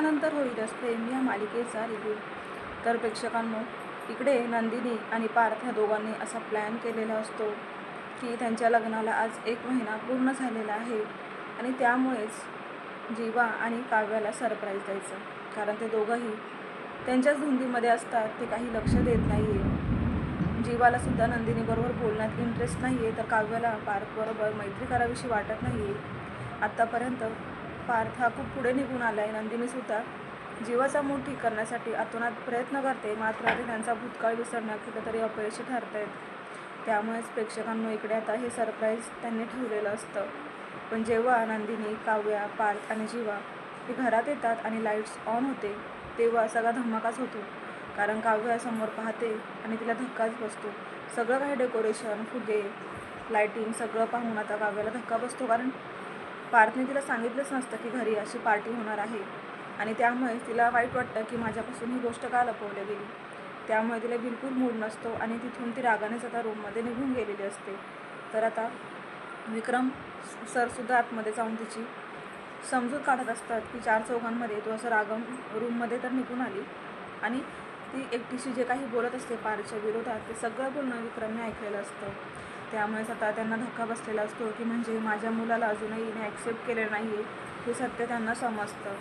नंतर होईलच प्रेम या मालिकेचा रिव्ह्यू तर प्रेक्षकांनो इकडे नंदिनी आणि पार्थ ह्या दोघांनी असा प्लॅन केलेला असतो की त्यांच्या लग्नाला आज एक महिना पूर्ण झालेला आहे आणि त्यामुळेच जीवा आणि काव्याला सरप्राईज द्यायचं. कारण ते दोघंही त्यांच्याच धुंदीमध्ये असतात ते काही लक्ष देत नाही आहे जीवाला सुद्धा नंदिनीबरोबर बोलण्यात इंटरेस्ट नाही आहे तर काव्याला पार्थबरोबर मैत्री करावीशी वाटत नाही आहे आत्तापर्यंत पार्थ हा खूप पुढे निघून आला आहे नंदिनीसुद्धा जीवाचा मूड ठीक करण्यासाठी अतोनात प्रयत्न करते मात्र ते त्यांचा भूतकाळ विसरण्यात कुठेतरी अपयशी ठरत आहेत त्यामुळेच प्रेक्षकांनो इकडे आता हे सरप्राईज त्यांनी ठेवलेलं असतं. पण जेव्हा नंदिनी काव्या पार्थ आणि जीवा हे घरात येतात आणि लाईट्स ऑन होते तेव्हा सगळा धमाकाच होतो. कारण काव्या समोर पाहते आणि तिला धक्काच बसतो. सगळं काही डेकोरेशन फुगे लाईटिंग सगळं पाहून आता काव्याला धक्का बसतो. कारण पार्थने तिला सांगितलंच नसतं की घरी अशी पार्टी होणार आहे. आणि त्यामुळे तिला वाईट वाटतं की माझ्यापासून ही गोष्ट का लपवली गेली? त्यामुळे तिला बिलकुल मूड नसतो आणि तिथून ती रागानेच आता रूममध्ये निघून गेलेली असते. तर आता विक्रम सरसुद्धा आतमध्ये जाऊन तिची समजूत काढत असतात की चार चौघांमध्ये तो असं रागम रूममध्ये तर निघून आली. आणि ती एकटीशी जे काही बोलत असते पारच्या विरोधात ते सगळं बोलणं विक्रमने ऐकलेलं असतं. त्यामुळेच आता त्यांना धक्का बसलेला असतो की म्हणजे माझ्या मुलाला अजूनही हिने ॲक्सेप्ट केले नाही आहे हे सत्य त्यांना समजतं.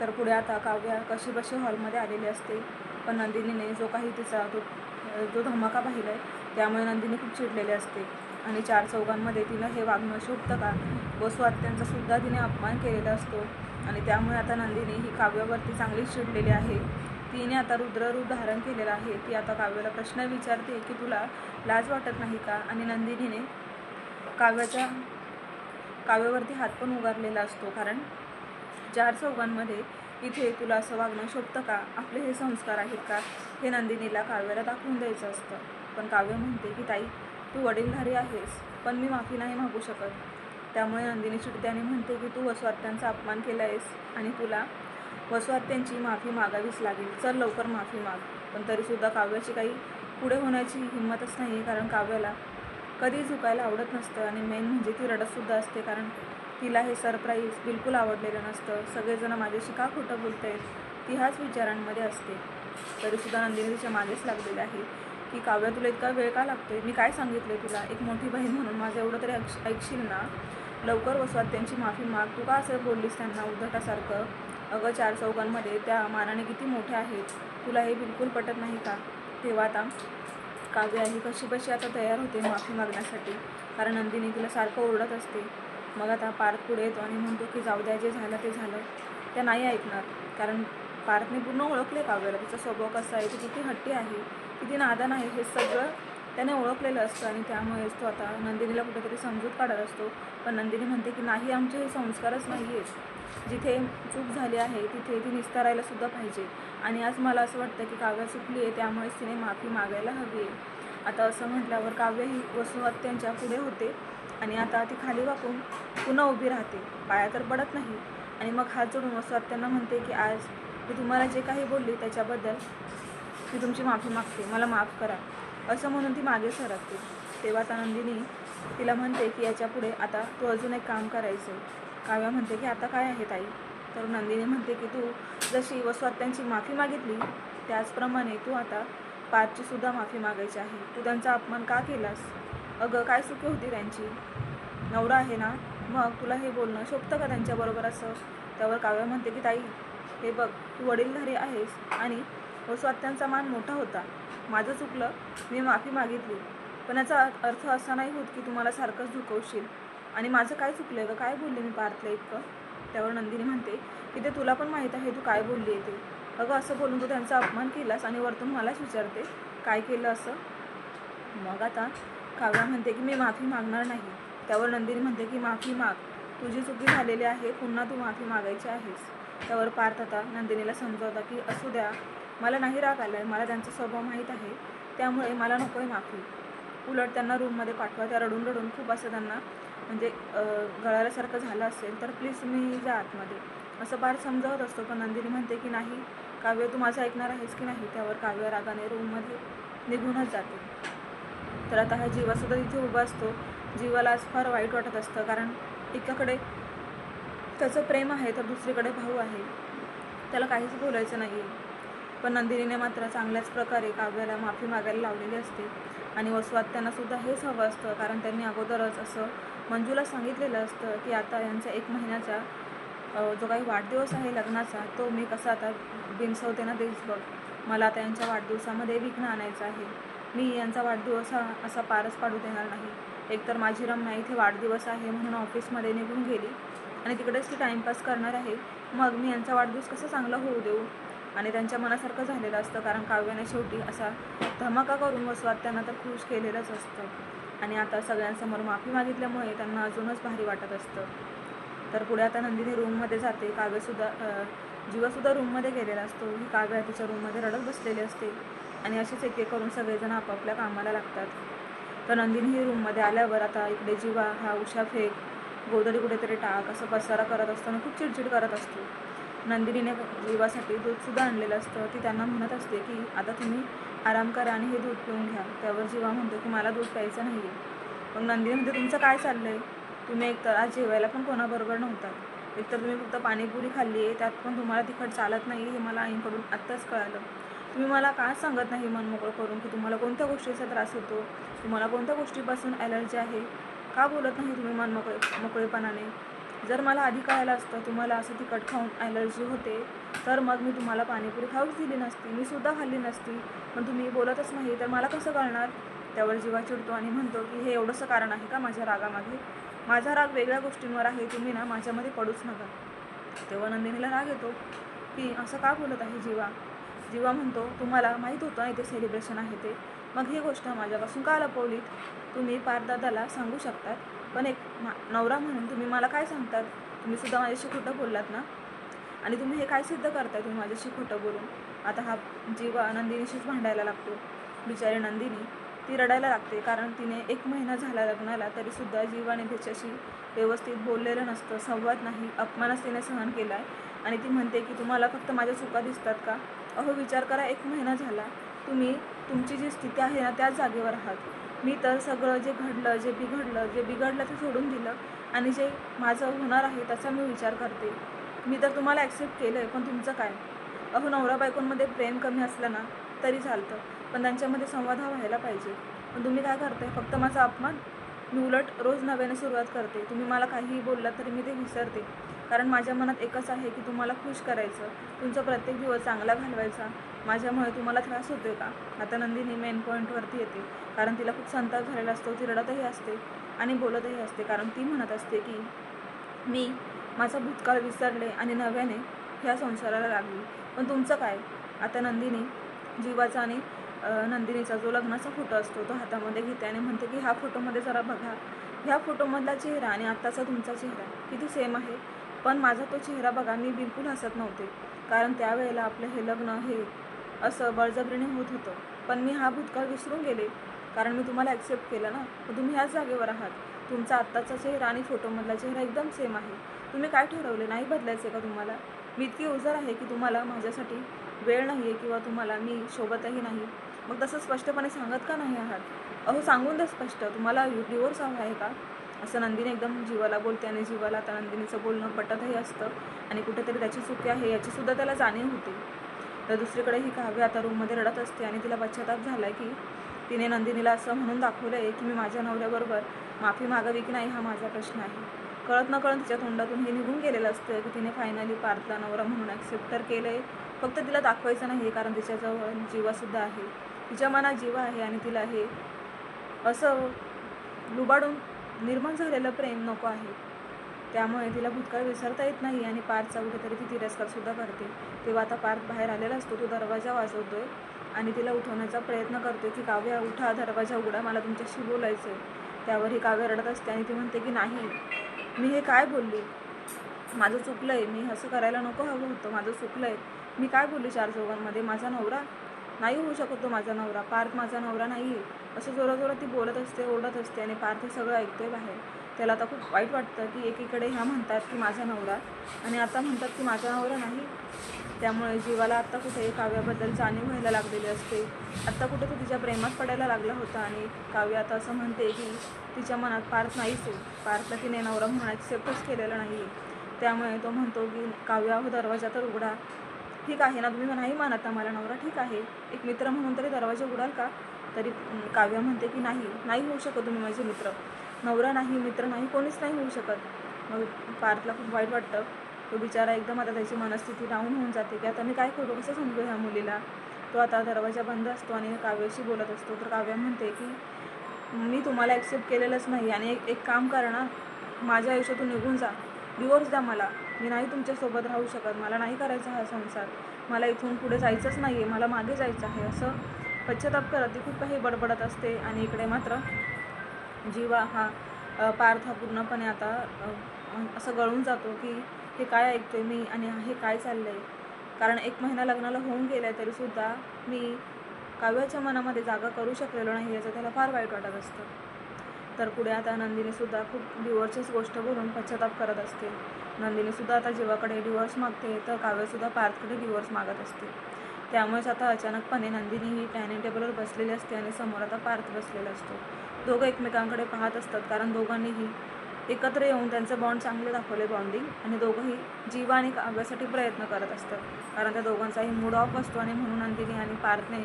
तर पुढे आता काव्या कशी बशी हॉलमध्ये आलेली असते. पण नंदिनीने जो काही तिचा तो जो धमाका पाहिला आहे त्यामुळे नंदिनी खूप चिडलेली असते. आणि चार चौघांमध्ये तिला हे वागणं शोभतं का? व स्वात्यांचा सुद्धा तिने अपमान केलेला असतो. आणि त्यामुळे आता नंदिनी ही काव्यावरती चांगलीच चिडलेली आहे. तिने आता रुद्ररूप धारण केलेलं आहे. ती आता काव्याला प्रश्न विचारते की तुला लाज वाटत नाही का? आणि नंदिनीने काव्याच्या काव्यावरती हात पण उगारलेला असतो. कारण चार चौघांमध्ये इथे तुला असं वागणं शोभतं का? आपले हे संस्कार आहेत का? हे नंदिनीला काव्याला दाखवून द्यायचं असतं. पण काव्य म्हणते की ताई तू वडीलधारी आहेस पण मी माफी नाही मागू शकत. त्यामुळे नंदिनी चिडत्याने म्हणते की तू वसुआत्यांचा अपमान केला आहेस आणि तुला वसुआत्यांची माफी मागावीच लागेल. चल लवकर माफी माग. पण तरीसुद्धा काव्याची काही पुढे होण्याची हिंमतच नाही कारण काव्याला कधी झुकायला आवडत नसतं. आणि मेन म्हणजे ती रडतसुद्धा असते कारण तिला हे सरप्राईज बिलकुल आवडलेलं नसतं. सगळेजण माझ्याशी का खोटं बोलत आहेत ती ह्याच विचारांमध्ये असते. तरीसुद्धा नंदिनी तिच्या मागेच लागलेली आहे की काव्या तुला इतका वेळ का लागतोय? मी काय सांगितलं तुला? एक मोठी बहीण म्हणून माझं एवढं तरी ऐक ऐकशील ना? लवकर वसवात त्यांची माफी माग. तू का असं बोललीस त्यांना उद्धटासारखं? अगं चार चौघांमध्ये त्या मानाने किती मोठ्या आहेत. तुला हे बिलकुल पटत नाही का? तेव्हा आता काव्या ही कशी बशी आता तयार होते माफी मागण्यासाठी? कारण नंदिनी तिला सारखं ओरडत असते. मग आता पार्थ पुढे येतो आणि म्हणतो की जाऊ द्या जे झालं ते झालं. त्या नाही ऐकणार. कारण पार्थने पूर्ण ओळखले काव्याला. तिचा स्वभाव कसा आहे? ती किती हट्टी आहे? किती नादान आहे? हे सगळं त्याने ओळखलेलं असतं आणि त्यामुळेच तो आता नंदिनीला कुठेतरी समजूत काढत असतो. पण नंदिनी म्हणते की नाही आमचे हे संस्कारच नाही आहेत जिथे चूक झाली आहे तिथे ती निस्तारायला सुद्धा पाहिजे. आणि आज मला असं वाटतं की काव्य चुकली आहे त्यामुळेच तिने माफी मागायला हवी आहे. आता असं म्हटल्यावर काव्य ही वसुहत्यांच्या पुढे होते आणि आता ती खाली वाकून पुन्हा उभी राहते. पाया तर पडत नाही. आणि मग हात जोडून वसुहत्यांना म्हणते की आज मी तुम्हाला जे काही बोलली त्याच्याबद्दल मी तुमची माफी मागते. मला माफ करा. असं म्हणून ती मागे सरकते. तेव्हा आता नंदिनी तिला म्हणते की याच्यापुढे आता तू अजून एक काम करायचं. आहे काव्या म्हणते की आता काय आहे ताई? तर नंदिनी म्हणते की तू जशी वस्वात्यांची माफी मागितली त्याचप्रमाणे तू आता पार्थची सुद्धा माफी मागायची आहे. तू त्यांचा अपमान का केलास? अगं काय चुकी होती त्यांची? नवरा आहे ना? मग तुला हे बोलणं शोभतं का त्यांच्याबरोबर असं? त्यावर काव्या म्हणते की ताई हे बघ तू वडीलधारी आहेस आणि वस्वात्यांचा मान मोठा होता. माझं चुकलं मी माफी मागितली. पण याचा अर्थ असा नाही होत की तुम्हाला सारखंच झुकवशील आणि माझं काय चुकलं आहे काय बोलले मी पार्थला इतकं? त्यावर नंदिनी म्हणते की ते तुला पण माहीत आहे तू काय बोलली आहे ते. अगं असं बोलून तू त्यांचा अपमान केलास आणि वरतून मलाच विचारते काय केलं असं? मग आता काव्या म्हणते की मी माफी मागणार नाही. त्यावर नंदिनी म्हणते की माफी माग. तुझी चुकी झालेली आहे पुन्हा तू माफी मागायची आहेस. त्यावर पार्थ आता नंदिनीला समजावता की असू द्या. मला नाही राग आला आहे मला त्यांचा स्वभाव माहीत आहे त्यामुळे मला नको आहे माफी. उलट त्यांना रूममध्ये पाठवा त्या रडून रडून खूप असं त्यांना म्हणजे गळाल्यासारखं झालं असेल तर प्लीज तुम्ही जा आतमध्ये. असं फार समजावत असतो पण नंदिनी म्हणते की नाही काव्य तू माझं ऐकणार आहेस की नाही? त्यावर काव्य रागाने रूममध्ये निघूनच जाते. तर आता हा जीवासुद्धा तिथे उभा असतो. जीवाला आज फार वाईट वाटत असतं कारण एकाकडे त्याचं प्रेम आहे तर दुसरीकडे भाऊ आहे. त्याला काहीच बोलायचं नाही पण नंदिनीने मात्र चांगल्याच प्रकारे काव्याला माफी मागायला लावलेली असते. आणि वसवात्यांना सुद्धा हेच हवं असतं कारण त्यांनी अगोदरच असं मंजूला सांगितलेलं असतं की आता यांचा एक महिन्याचा जो काही वाढदिवस आहे लग्नाचा तो मी कसा आता बिनसवते ना देश बघ. मला आता यांच्या वाढदिवसामध्ये विघ्न आणायचं आहे. मी यांचा वाढदिवस हा असा पारच पाडू देणार नाही. एकतर माझी रम्या इथे वाढदिवस आहे म्हणून ऑफिसमध्ये निघून गेली आणि तिकडेच ती टाईमपास करणार आहे. मग मी यांचा वाढदिवस कसा चांगला होऊ देऊ? आणि त्यांच्या मनासारखं झालेलं असतं कारण काव्याने शेवटी असा धमाका करून वसवात त्यांना तर खुश केलेलंच असतं. आणि आता सगळ्यांसमोर माफी मागितल्यामुळे त्यांना अजूनच भारी वाटत असतं. तर पुढे आता नंदिनी रूममध्ये जाते. काव्यसुद्धा अ, जीवासुद्धा रूममध्ये गेलेला असतो. ही काव्या तिच्या रूममध्ये रडत बसलेली असते. आणि असेच एक एक करून सगळेजण आपापल्या कामाला लागतात. तर नंदिनी ही रूममध्ये आल्यावर आता इकडे जीवा हा उषा फेक गोदरी कुठेतरी टाक असं पसारा करत असताना खूप चिडचिड करत असतो. नंदिनीने जीवासाठी दूधसुद्धा आणलेलं असतं. ती त्यांना म्हणत असते की आता तुम्ही आराम करा आणि हे दूध पिऊन घ्या. त्यावर जीवा म्हणतो की मला दूध प्यायचं नाही आहे मग नंदिनी म्हणते तुमचं काय चाललं आहे तुम्ही एकतर आज जेवायला पण कोणाबरोबर नव्हतात. एकतर तुम्ही फक्त पाणीपुरी खाल्ली आहे. त्यात पण तुम्हाला तिखट चालत नाही हे मला आईकडून आत्ताच कळालं. तुम्ही मला का सांगत नाही मनमोकळं करून की तुम्हाला कोणत्या गोष्टीचा त्रास होतो? तुम्हाला कोणत्या गोष्टीपासून ॲलर्जी आहे? का बोलत नाही तुम्ही मन मोकळे मोकळेपणाने? जर मला आधी कळायला असतं तुम्हाला असं तिखट खाऊन ॲलर्जी होते तर मग मी तुम्हाला पाणीपुरी खाऊच दिली नसती. मी सुद्धा खाल्ली नसती. पण तुम्ही बोलतच नाही तर मला कसं कळणार? त्यावर जीवा चिडतो आणि म्हणतो की हे एवढंसं कारण आहे का माझ्या रागामागे? माझा राग वेगळ्या गोष्टींवर आहे तुम्ही ना माझ्यामध्ये पडूच नका. तेव्हा नंदिनीला राग येतो की असं का बोलत आहे जीवा? जीवा म्हणतो तुम्हाला माहीत होतं इथे सेलिब्रेशन आहे ते. मग ही गोष्ट माझ्यापासून का लपवलीत? तुम्ही पारदादाला सांगू शकतात? पण एक नवरा म्हणून तुम्ही मला काय सांगतात? तुम्ही सुद्धा माझ्याशी खोटं बोललात ना? आणि तुम्ही हे काय सिद्ध करताय तुम्ही माझ्याशी खोटं बोलून? आता हा जीवा नंदिनीशीच भांडायला लागतो. बिचारी नंदिनी ती रडायला लागते. कारण तिने एक महिना झाला लग्नाला तरीसुद्धा जीवाने त्याच्याशी व्यवस्थित बोललेलं नसतं संवाद नाही अपमानच तिने सहन केला आहे आणि ती म्हणते की तुम्हाला फक्त माझ्या चुका दिसतात का? अहो विचार करा एक महिना झाला. तुम्ही तुमची जी स्थिती आहे ना त्याच जागेवर आहात. मी तर सगळं जे घडलं जे बिघडलं जे बिघडलं ते सोडून दिलं आणि जे माझं होणार आहे त्याचा मी विचार करते. मी तर तुम्हाला ॲक्सेप्ट केलं आहे पण तुमचं काय? अहो नवरा बायकोंमध्ये प्रेम कमी असलं ना तरी चालतं. पण त्यांच्यामध्ये संवाद हा व्हायला पाहिजे. पण तुम्ही काय करताय? फक्त माझा अपमान? मी उलट रोज नव्याने सुरुवात करते. तुम्ही मला काहीही बोललात तरी मी ते विसरते. कारण माझ्या मनात एकच आहे की तुम्हाला खुश करायचं तुमचा प्रत्येक दिवस चांगला घालवायचा. माझ्यामुळे तुम्हाला त्रास होतोय का? आता नंदिनी मेन पॉईंटवरती येते. कारण तिला खूप संताप झालेला असतो ती रडतही असते आणि बोलतही असते. कारण ती म्हणत असते की मी माझा भूतकाळ विसरले आणि नव्याने ह्या संसाराला लागली. पण तुमचं काय? आता नंदिनी जीवाचा आणि नंदिनीचा जो लग्नाचा फोटो असतो तो हातामध्ये घेते आणि म्हणते की ह्या फोटोमध्ये जरा बघा. ह्या फोटोमधला चेहरा आणि आत्ताचा तुमचा चेहरा किती सेम आहे? पण माझा तो चेहरा बघा मी बिलकुल हसत नव्हते. कारण त्यावेळेला आपलं हे लग्न हे असं बळजबरीने होत होतं. पण मी हा भूतकाळ विसरून गेले. कारण मी तुम्हाला ॲक्सेप्ट केलं ना? तुम्ही ह्याच जागेवर आहात. तुमचा आत्ताचा चेहरा आणि फोटोमधला चेहरा एकदम सेम आहे. तुम्ही काय ठरवले? नाही बदलायचे का तुम्हाला? मी इतकी उजर आहे की तुम्हाला माझ्यासाठी वेळ नाही आहे किंवा तुम्हाला मी सोबतही नाही. मग तसं स्पष्टपणे सांगत का नाही आहात? अहो सांगून द्या स्पष्ट. तुम्हाला डिवोर्स हवा आहे का? असं नंदिनी एकदम जीवाला बोलते आणि जीवाला आता नंदिनीचं बोलणं पटतही असतं आणि कुठेतरी त्याची चुकी आहे याचीसुद्धा त्याला जाणीव होते. तर दुसरीकडे ही काव्य आता रूममध्ये रडत असते आणि तिला पश्चाताप झाला आहे की तिने नंदिनीला असं म्हणून दाखवलं आहे की मी माझ्या नवऱ्याबरोबर माफी मागावी की नाही हा माझा प्रश्न आहे. कळत न कळत तिच्या तोंडातून हे निघून गेलेलं असतं की तिने फायनली पार्थला नवरा म्हणून ॲक्सेप्ट तर केलं आहे फक्त तिला दाखवायचं नाही कारण तिच्याजवळ जीवासुद्धा आहे. तिच्या मनात जीवा आहे आणि तिला हे असं लुबाडून निर्माण झालेलं प्रेम नको आहे. त्यामुळे तिला भूतकाळ विसरता येत नाही आणि पार्थचा कुठेतरी ती तिरस्कारसुद्धा करते. तेव्हा आता पार्थ बाहेर आलेला असतो तो दरवाजा वाजवतोय आणि तिला उठवण्याचा प्रयत्न करतोय की काव्या उठा दरवाजा उघडा मला तुमच्याशी बोलायचं आहे त्यावर ही काव्य रडत असते आणि ती म्हणते की नाही मी हे काय बोलली? माझं चुकलं आहे मी असं करायला नको हवं होतं माझं चुकलं आहे मी काय बोलली चार चौघांमध्ये? माझा नवरा? नाही होऊ शकत तो माझा नवरा. पार्थ माझा नवरा नाही आहे असं जोराजोरात ती बोलत असते ओरडत असते आणि पार्थ सगळं ऐकतोय बाहेर. त्याला आता खूप वाईट वाटतं की एकीकडे ह्या म्हणतात की माझा नवरा आणि आता म्हणतात की माझा नवरा नाही. त्यामुळे जीवाला आत्ता कुठे काव्याबद्दल जाणीव व्हायला लागलेली असते. आत्ता कुठे तो तिच्या प्रेमात पडायला लागला होता आणि काव्य आता असं म्हणते की तिच्या मनात पार्थ नाहीच आहे. पार्थला तिने नवरा म्हणून ॲक्सेप्टच केलेलं नाही त्यामुळे तो म्हणतो की काव्या हो दरवाजा तर उघडा. ठीक आहे ना तुम्ही नाही मानत मला नवरा ठीक आहे. एक मित्र म्हणून तरी दरवाजा उघडाल का? तरी काव्य म्हणते की नाही नाही होऊ शकत तुम्ही माझे मित्र. नवरा नाही मित्र नाही कोणीच नाही होऊ शकत. मग पार्थला खूप वाईट वाटतं. तो बिचारा एकदम आता त्याची मनस्थिती डाऊन होऊन जाते की आता मी काय करू? कसं समजू ह्या मुलीला? तो आता दरवाजा बंद असतो आणि काव्याशी बोलत असतो. तर काव्य म्हणते की मी तुम्हाला ॲक्सेप्ट केलेलंच नाही आणि एक एक काम करा ना. माझ्या आयुष्यातून निघून जा. डिवोर्स द्या मला. मी नाही तुमच्यासोबत राहू शकत. मला नाही करायचा हा संसार. मला इथून पुढे जायचंच नाही आहे मला मागे जायचं आहे. असं पश्चाताप करत ती खूप काही बडबडत असते आणि इकडे मात्र जीवा हा पार्थ हा पूर्णपणे आता असं गळून जातो की हे काय ऐकतोय मी आणि हे काय चाललं आहे कारण एक महिना लग्नाला होऊन गेला आहे तरीसुद्धा मी काव्याच्या मनामध्ये जागा करू शकलेलो नाही याचं त्याला फार वाईट वाटत असतं. तर पुढे आता नंदिनीसुद्धा खूप डिवोर्सचीच गोष्ट बोलून पश्चाताप करत असते. नंदिनीसुद्धा आता जीवाकडे डिवोर्स मागते तर काव्यसुद्धा पार्थकडे डिवोर्स मागत असते. त्यामुळेच आता अचानकपणे नंदिनी ही डायनिंग टेबलवर बसलेली असते आणि समोर आता पार्थ बसलेला असतो. दोघं एकमेकांकडे पाहत असतात कारण दोघांनीही एकत्र येऊन त्यांचं बॉन्ड चांगले दाखवले बॉन्डिंग आणि दोघंही जीवा आणि काव्यासाठी प्रयत्न करत असतात. कारण त्या दोघांचाही मूड ऑफ असतो आणि म्हणून नंदिनी आणि पार्थने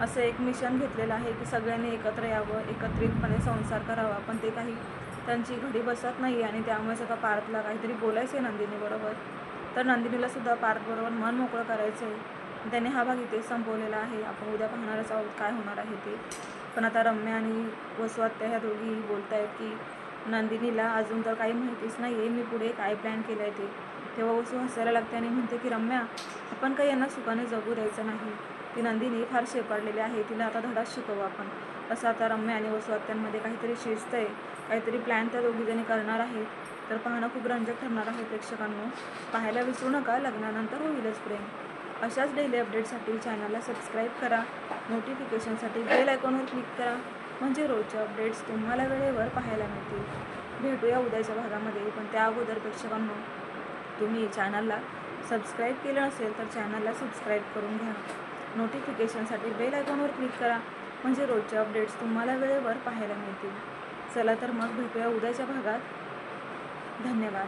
असं एक मिशन घेतलेलं आहे की सगळ्यांनी एकत्र यावं एकत्रितपणे संसार करावा पण ते काही त्यांची घडी बसत नाही आणि त्यामुळेच आता पार्थला काहीतरी बोलायचं आहे नंदिनीबरोबर. तर नंदिनीला सुद्धा पार्थबरोबर मन मोकळं करायचं आहे त्याने हा भाग इथे संपवलेला आहे. आपण उद्या पाहणारच आहोत काय होणार आहे ते. पण आता रम्या आणि वसवात्या ह्या दोघी बोलत आहेत की नंदिनीला अजून तर काही माहितीच नाही आहे मी पुढे काय प्लॅन केलं आहे ते. तेव्हा वसू हसायला लागते आणि म्हणते की रम्या आपण काही यांना सुखाने जगू द्यायचं नाही. ती नंदिनी फार शेपाडलेली आहे. तिला आता धडा शिकवू आपण. असं आता रम्या आणि वसुआत्यांमध्ये काहीतरी शिस्त आहे काहीतरी प्लॅन त्या दोघीजणी करणार आहेत. तर पाहणं खूप रंजक ठरणार आहे प्रेक्षकांनो. पाहायला विसरू नका. लग्नानंतर होईलच प्रेम. अशाच डेली अपडेटसाठी चॅनलला सबस्क्राईब करा. नोटिफिकेशनसाठी बेल आयकॉनवर क्लिक करा. म्हणजे रोजच्या अपडेट्स तुम्हाला वेळेवर पाहायला मिळतील. भेटूया उद्याच्या भागामध्ये पण त्या अगोदर प्रेक्षकांनो तुम्ही चॅनलला सबस्क्राईब केलं असेल तर चॅनलला सबस्क्राईब करून घ्या. नोटिफिकेशनसाठी बेल आयकॉनवर क्लिक करा. म्हणजे रोजचे अपडेट्स तुम्हाला वेळेवर पाहायला मिळतील. चला तर मग भेटूया उद्याच्या भागात. धन्यवाद.